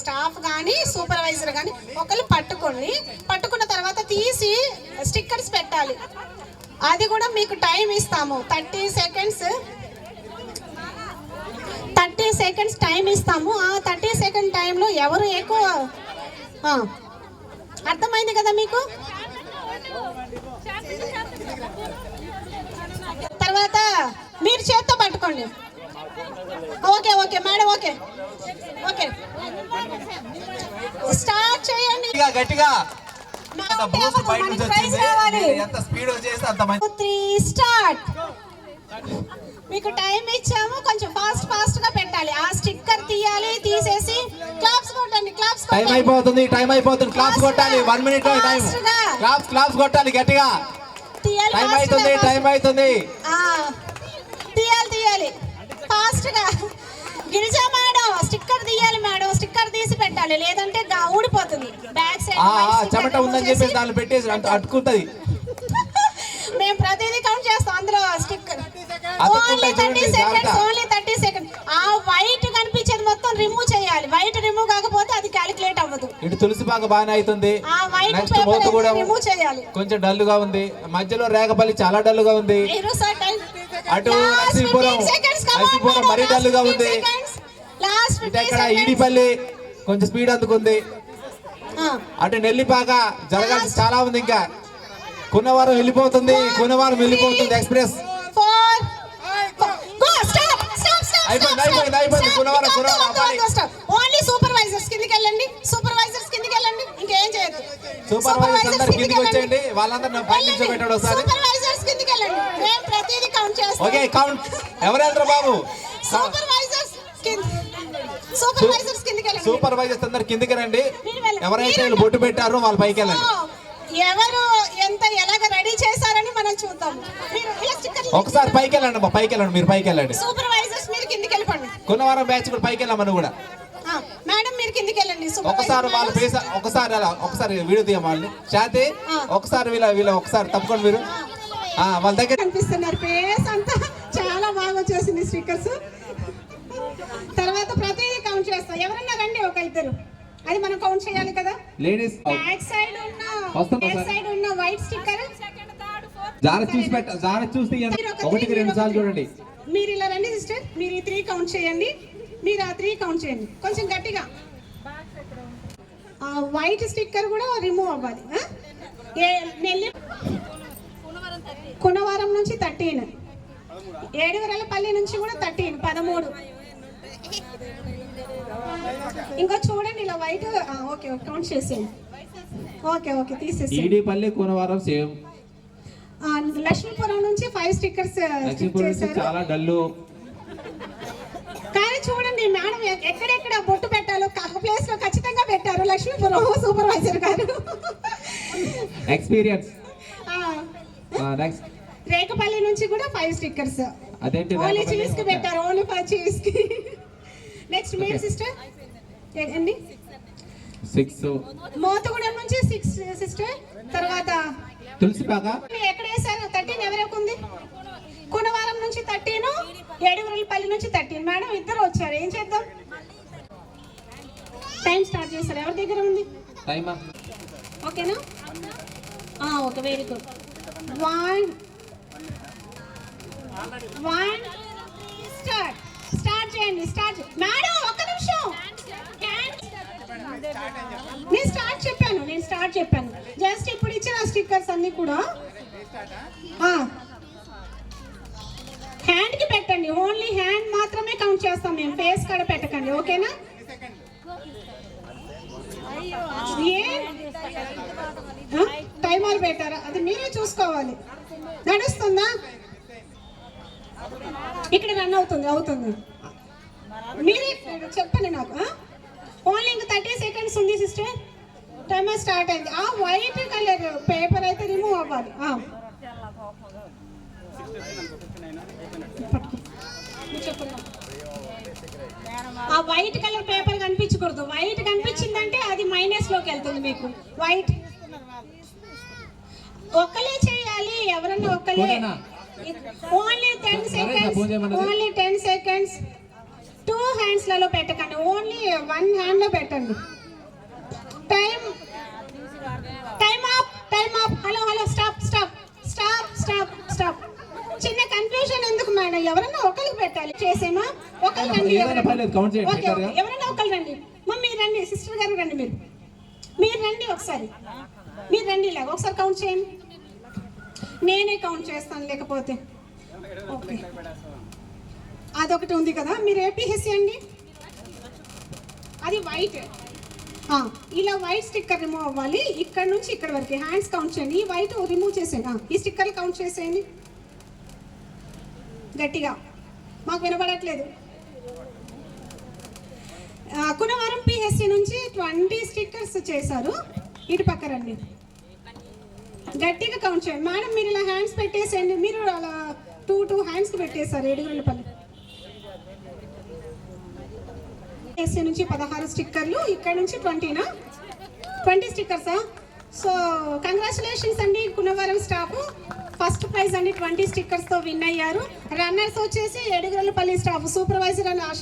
Staff కానీ supervisor కానీ ఒకళ్ళు పట్టుకోండి పట్టుకున్న తర్వాత తీసి స్టిక్కర్స్ పెట్టాలి. అది కూడా మీకు టైం ఇస్తాము. Thirty seconds thirty seconds time ఇస్తాము. ఆ థర్టీ సెకండ్ టైంలో ఎవరు ఎక్కువ అర్థమైంది కదా మీకు? తర్వాత మీరు చేత్తో పట్టుకోండి. Okay okay madam okay. Okay. Start చేయండి. గట్టిగా గట్టిగా. Mount అంత బూస్ట్ ఎవరు? బయట మనకి నుంచి prize వచ్చింది. రావాలి. మీరు ఎంత స్పీడ్ చేస్తే అంత మంచి త్రీ స్టార్ట్ మీకు టైం ఇచ్చాము. కొంచెం ఫాస్ట్ ఫాస్ట్గా పెట్టాలి. ఆ స్టిక్కర్ తీయాలి తీసేసి క్లాప్స్ కొట్టండి క్లాప్స్ టైం అయిపోతుంది టైం అయిపోతుంది. క్లాప్స్ కొట్టాలి. One minute time. Claps claps కొట్టాలి గట్టిగా. టైం అవుతుంది టైం అవుతుంది తీయాలి తీయాలి. ఫాస్ట్గా. గిరిజా పెట్టాలి లేదంటే ఊడిపోతుంది. బ్యాక్ సైడ్ చెమట ఉందని చెప్పేసి దాన్ని పెట్టేసి అట్టుకుంటది మేము ప్రతిదీ కౌంట్ చేస్తాం. అందులో sticker అతుక్కుంటాయి only thirty seconds. Only thirty second ఆ వైట్ కనిపించేది మొత్తం రిమూవ్ చేయాలి. వైట్ రిమూవ్ కాకపోతే అది క్యాలిక్యులేట్ అవ్వదు. ఇటు తులసి పాక బాగానే అవుతుంది. ఆ వైట్ నెక్స్ట్ మూత కూడా రిమూవ్ చేయాలి. కొంచెం డల్గా ఉంది. మధ్యలో రేగపల్లి చాలా డల్గా ఉంది అటు నరసీపురం. నరసీపురం మరీ డల్గా ఉంది. ఎక్కడ ఈడిపల్లి. కొంచెం స్పీడ్ అందుకుంది. అటు నెల్లిపాక జరగాల్సి చాలా ఉంది ఇంకా. కున్నవారం వెళ్ళిపోతుంది కున్నవారం వెళ్ళిపోతుంది express. Four. Go stop stop stop అయిపోయింది, అయిపోయింది, అయిపోయింది. కునవరం, కునవరం, ఆపాలి. ఓన్లీ సూపర్వైజర్స్ కిందికి వెళ్ళండి సూపర్వైజర్స్ కిందికి వెళ్ళండి ఇంకేం చేయదు. సూపర్వైజర్స్ అందరు కిందికి వచ్చేయండి వాళ్ళందరూ ఒకసారి. సూపర్వైజర్స్ కిందికి వెళ్ళండి. మేము ప్రతిదీ కౌంట్ చేస్తాం. ఓకే కౌంట్ ఎవరు వెళ్తారు బాబు? సూపర్వైజర్స్ కింద సూపర్వైజర్స్ అందరు కిందికి రండి. ఎవరైతే వీళ్ళు బొట్టు పెట్టారో వాళ్ళు పైకి వెళ్ళండి. ఎవరు ఎంత ఎలాగ రెడీ చేశారని మనం చూద్దాం. ఒకసారి పైకి వెళ్ళండి అమ్మా పైకి వెళ్ళండి మీరు పైకి వెళ్ళండి. సూపర్వైజర్స్ మీరు కిందికి వెళ్ళిపోండి కున్నవారం బ్యాచ్ కూడా పైకి వెళ్ళామని కూడా. మేడం మీరు కిందికి వెళ్ళండి ఒకసారి వాళ్ళ ఫేస్ ఒకసారి అలా ఒకసారి వీడియో తీయ వాళ్ళని శాంతి ఒకసారి వీళ్ళ వీళ్ళ ఒకసారి తప్పుకోండి మీరు. వాళ్ళ దగ్గర కనిపిస్తున్నారు. ఫేస్ అంతా చాలా బాగా వచ్చేసింది స్టిక్కర్స్. తర్వాత ప్రతిదీ కౌంట్ చేస్తాం. ఎవరన్నా రండి ఒక ఇద్దరు. అది మనం కౌంట్ చేయాలి కదా? లేడీస్ బ్యాక్ సైడ్ ఉన్న బ్యాక్. సైడ్ ఉన్న వైట్ స్టిక్కర్ జార చూసి పెట్ట జార చూసి ఒకటికి రెండు సార్లు చూడండి. మీరు ఇలా రండి సిస్టర్ మీరు ఈ త్రీ కౌంట్ చేయండి. మీరు ఆ త్రీ కౌంట్ చేయండి. కొంచెం గట్టిగా. ఆ వైట్ స్టిక్కర్ కూడా రిమూవ్ అవ్వాలి నెల్లి కునవరం నుంచి థర్టీన్. ఏడుగురలపల్లి నుంచి కూడా థర్టీన్ పదమూడు. ఇంకో చూడండి ఇలా వైట్ ఓకే ఓకే కౌంట్ చేసేయండి. ఓకే ఓకే తీసేసి ఈడిపల్లి కోనవారం సేమ్. లక్ష్మీపురం నుంచి ఫైవ్ స్టిక్కర్స్ చేశారు. చాలా డల్లు. కానీ చూడండి మేడం ఎక్కడెక్కడ బొట్టు పెట్టాలో ప్లేస్లో ఖచ్చితంగా పెట్టారు లక్ష్మీపురం సూపర్వైజర్ గారు. ఎక్స్పీరియన్స్ ఆ, నెక్స్ట్ రేకపల్లి నుంచి కూడా ఫైవ్ స్టిక్కర్స్ అదేంటి ఓన్లీ? చీజ్కి పెట్టారు ఓన్లీ ఫర్ చీజ్కి. నెక్స్ట్ మీరు. సిస్టర్ అండి సిక్స్ మోతగూడెం నుంచి సిక్స్ సిస్టర్ తర్వాత తులసిపాక ఎక్కడ వేసారు థర్టీన్ ఎవరికి ఉంది కునవారం నుంచి థర్టీన్ ఏడుగురలపల్లి నుంచి థర్టీన్ మేడం ఇద్దరు వచ్చారు. ఏం చేద్దాం? టైం స్టార్ట్ చేస్తారు ఎవరి దగ్గర ఉంది? టైమా ఓకేనా? ఆ, okay very good one one start start చేయండి స్టార్ట్ మేడం ఒక్క నిమిషం. నేను స్టార్ట్ చెప్పాను నేను స్టార్ట్ చెప్పాను. జస్ట్ ఇప్పుడు ఇచ్చిన స్టిక్కర్స్ అన్ని కూడా. హ్యాండ్కి పెట్టండి ఓన్లీ హ్యాండ్ మాత్రమే కౌంట్ చేస్తాం మేము. ఫేస్ కాడ పెట్టకండి ఓకేనా? ఏ? టైమర్ పెట్టారా? అది మీరే చూసుకోవాలి. నడుస్తుందా? ఇక్కడ రన్ అవుతుంది అవుతుంది. మీరే చెప్పండి నాకు ఓన్లీ ఇంక థర్టీ సెకండ్స్ ఉంది సిస్టర్ టైమర్ స్టార్ట్ అయింది ఆ వైట్ కలర్ పేపర్ అయితే రిమూవ్ అవ్వాలి. ఆ. వైట్ కలర్ పేపర్ కనిపించకూడదు. వైట్ కనిపించిందంటే అది మైనస్లోకి వెళ్తుంది మీకు. వైట్ ఒక్కలే చేయాలి ఎవరన్నా ఒక్కలే? Only ten seconds? Only ten seconds two హ్యాండ్స్లలో పెట్టకండి. ఓన్లీ వన్ హ్యాండ్లో పెట్టండి. Time time up time up hello hello stop stop stop stop stop చిన్న కన్ఫ్యూజన్ ఎందుకు మేడం ఎవరైనా ఒకరికి పెట్టాలి. చేసేమా ఒకరు రండి ఏమైనా ఎవరైనా. పర్లేదు, count చేయండి, ఓకే, పెట్టారుగా. ఓకే. ఎవరైనా ఒకరు రండి. మమ్మీ రండి సిస్టర్ గారు రండి మీరు. మీరు రండి ఒకసారి. మీరు రండి ఇలాగ. ఒకసారి కౌంట్ చేయండి. నేనే కౌంట్ చేస్తాను లేకపోతే. ఓకే. అదొకటి ఉంది కదా. మీరు ఏపీహెచ్సి అండి? అది వైట్ ఇలా వైట్ స్టిక్కర్ రిమూవ్ అవ్వాలి. ఇక్కడ నుంచి ఇక్కడ వరకు. హ్యాండ్స్ కౌంట్ చేయండి. ఈ వైట్ రిమూవ్ చేసేయండి. ఈ స్టిక్కర్లు కౌంట్ చేసేయండి. గట్టిగా. మాకు వినపడట్లేదు ఆ, కునవరం పిహెచ్సి నుంచి ట్వంటీ స్టిక్కర్స్ చేశారు. ఇటు పక్క రండి. గట్టిగా కౌంట్ చేయండి. మేడం మీరు ఇలా హ్యాండ్స్ పెట్టేసేయండి. మీరు అలా టూ టూ హ్యాండ్స్కి పెట్టేశారు. ఏడుగులపల్లి ఎస్సీ నుంచి పదహారు స్టిక్కర్లు ఇక్కడ నుంచి ట్వంటీనా ట్వంటీ స్టిక్కర్సా? సో కంగ్రాచులేషన్స్ అండి కున్నవరం స్టాఫ్ ఫస్ట్ ప్రైజ్ అండి ట్వంటీ స్టిక్కర్స్తో విన్ అయ్యారు. రన్నర్స్ వచ్చేసి ఏడుగురలపల్లి స్టాఫ్ సూపర్వైజర్ అని ఆశ